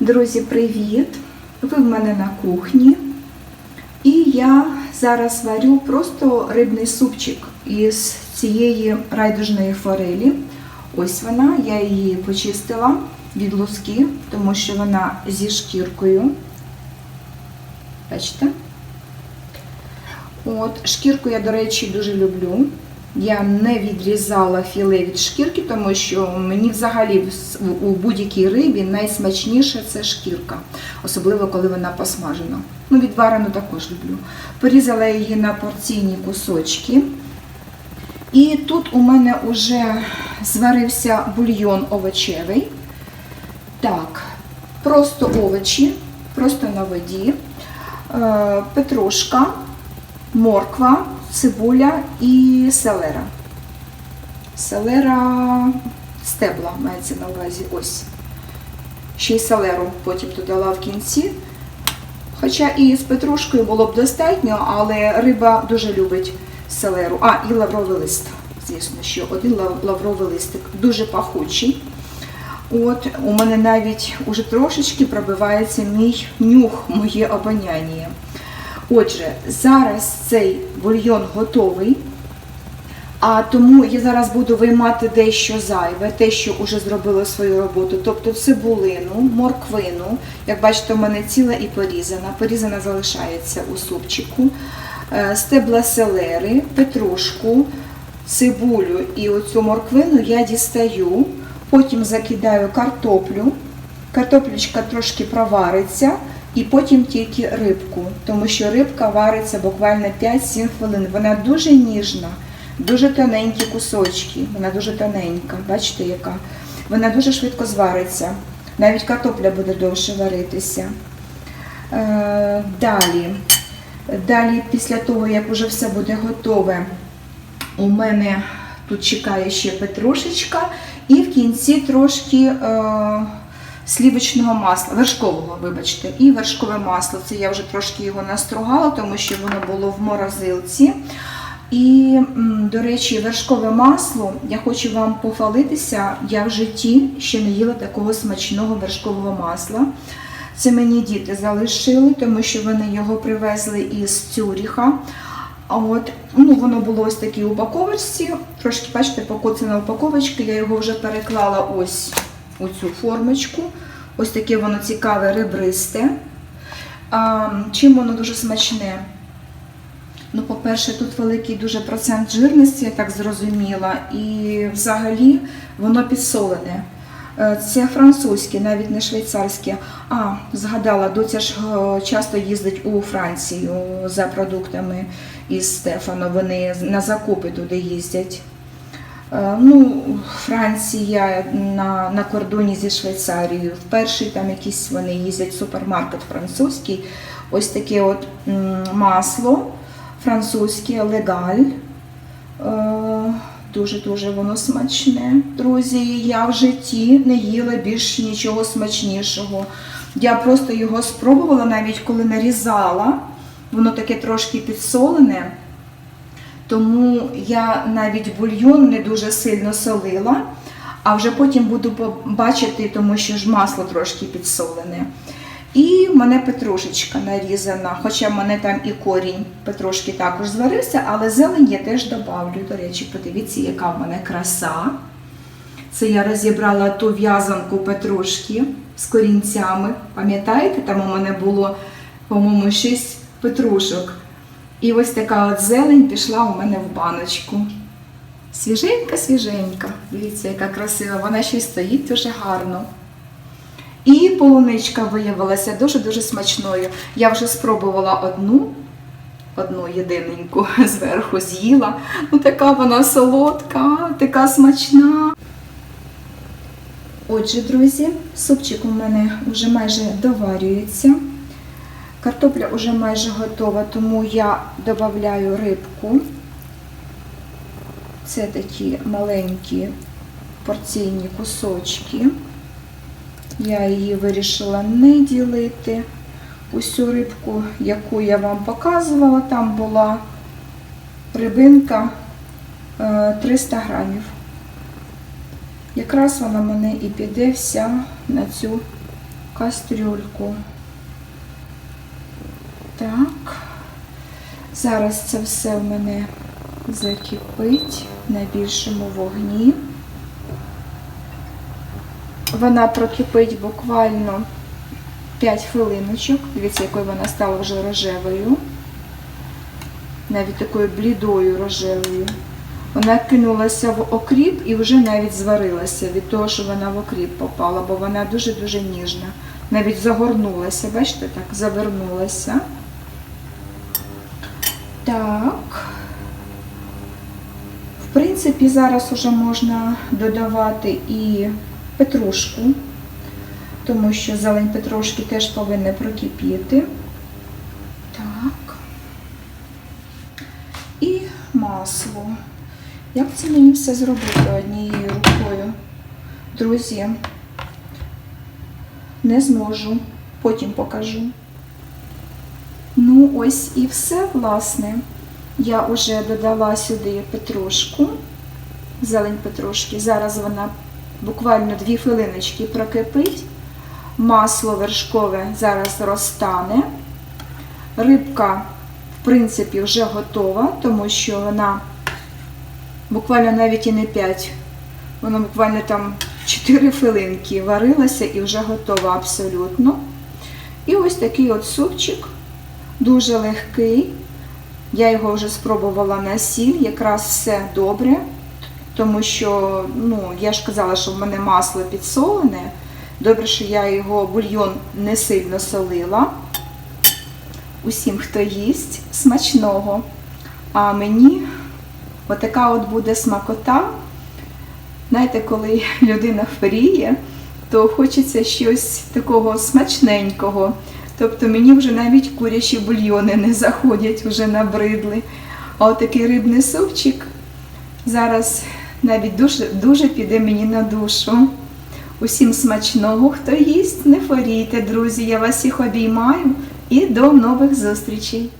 Друзі, привіт! Ви в мене на кухні. І я зараз варю просто рибний супчик із цієї райдужної форелі. Ось вона, я її почистила від луски, тому що вона зі шкіркою. Бачите? От, шкірку я, до речі, дуже люблю. Я не відрізала філе від шкірки, тому що мені взагалі у будь-якій рибі найсмачніше це шкірка, особливо коли вона посмажена. Ну, відварену також люблю. Порізала її на порційні кусочки. І тут у мене вже зварився бульйон овочевий. Так, просто овочі, просто на воді, е, петрушка, морква, цибуля і селера. Селера стебла мається на увазі. Ось. Ще й селеру потім додала в кінці. Хоча і з петрушкою було б достатньо, але риба дуже любить селеру. А, і лавровий лист. Звісно, що один лавровий листик. Дуже пахучий. От у мене навіть уже трошечки пробивається мій нюх, моє обоняння. Отже, зараз цей бульйон готовий. А тому я зараз буду виймати дещо зайве, те, що вже зробило свою роботу, тобто цибулину, морквину. Як бачите, у мене ціла і порізана. Порізана залишається у супчику, е, стебла селери, петрушку, цибулю і оцю морквину я дістаю, потім закидаю картоплю. Картоплечка трошки провариться. І потім тільки рибку, тому що рибка вариться буквально 5-7 хвилин. Вона дуже ніжна, дуже тоненькі кусочки, вона дуже тоненька, бачите, яка. Вона дуже швидко звариться. Навіть картопля буде довше варитися. Е, далі, далі, після того, як вже все буде готове, у мене тут чекає ще петрушечка, і в кінці трошки. Слівочного масла, вершкового, вибачте, і вершкове масло. Це я вже трошки його настругала, тому що воно було в морозилці. І, до речі, вершкове масло, я хочу вам похвалитися, я в житті ще не їла такого смачного вершкового масла. Це мені діти залишили, тому що вони його привезли із Цюріха. От, ну, воно було ось такій упаковочці, трошки, бачите, покоцана упаковочка, я його вже переклала ось у цю формочку. Ось таке воно цікаве, ребристе. А, чим воно дуже смачне? Ну, по-перше, тут великий дуже процент жирності, я так зрозуміла, і взагалі воно підсолене. Е, Це французьке, навіть не швейцарське. А, згадала, доця ж е, часто їздить у Францію за продуктами із Стефано. Вони на закупи туди їздять. Е, Ну, Франція на, на кордоні зі Швейцарією. В перший там якісь вони їздять в супермаркет французький. Ось таке от масло французьке легаль. Е, Дуже-дуже воно смачне. Друзі, я в житті не їла більш нічого смачнішого. Я просто його спробувала, навіть коли нарізала. Воно таке трошки підсолене. Тому я навіть бульйон не дуже сильно солила, а вже потім буду бачити, тому що ж масло трошки підсолене. І в мене петрушечка нарізана, хоча в мене там і корінь петрушки також зварився, але зелень я теж добавлю. До речі, подивіться, яка в мене краса. Це я розібрала ту в'язанку петрушки з корінцями. Пам'ятаєте, там у мене було, по-моєму, 6 петрушок. І ось така от зелень пішла у мене в баночку. Свіженька, свіженька. Дивіться, яка красива. Вона ще й стоїть дуже гарно. І полуничка виявилася дуже-дуже смачною. Я вже спробувала одну, одну єдиненьку зверху з'їла. Ну, така вона солодка, така смачна. Отже, друзі, супчик у мене вже майже доварюється. Картопля вже майже готова, тому я додаю рибку. Це такі маленькі порційні кусочки. Я її вирішила не ділити. Усю рибку, яку я вам показувала, там була рибинка е, 300 грамів. Якраз вона мене і піде вся на цю кастрюльку. Так. Зараз це все в мене закипить на більшому вогні. Вона прокипить буквально 5 хвилиночок. Дивіться, якою вона стала вже рожевою. Навіть такою блідою рожевою. Вона кинулася в окріп і вже навіть зварилася від того, що вона в окріп попала, бо вона дуже-дуже ніжна. Навіть загорнулася, бачите, так, завернулася. Так. В принципі, зараз вже можна додавати і петрушку, тому що зелень петрушки теж повинна прокипіти. Так. І масло. Як це мені все зробити однією рукою? Друзі, не зможу, потім покажу. Ну, ось і все, власне. Я вже додала сюди петрушку, зелень петрушки. Зараз вона буквально 2 хвилиночки прокипить. Масло вершкове зараз розтане. Рибка, в принципі, вже готова, тому що вона буквально навіть і не 5. Вона буквально там 4 хвилинки варилася і вже готова абсолютно. І ось такий от супчик, дуже легкий. Я його вже спробувала на сіль, якраз все добре, тому що, ну, я ж казала, що в мене масло підсолене. Добре, що я його бульйон не сильно солила. Усім, хто їсть, смачного. А мені отака от буде смакота. Знаєте, коли людина хворіє, то хочеться щось такого смачненького. Тобто мені вже навіть курячі бульйони не заходять, вже набридли. А отакий рибний супчик зараз навіть дуже, дуже піде мені на душу. Усім смачного, хто їсть, не хворійте, друзі. Я вас всіх обіймаю і до нових зустрічей!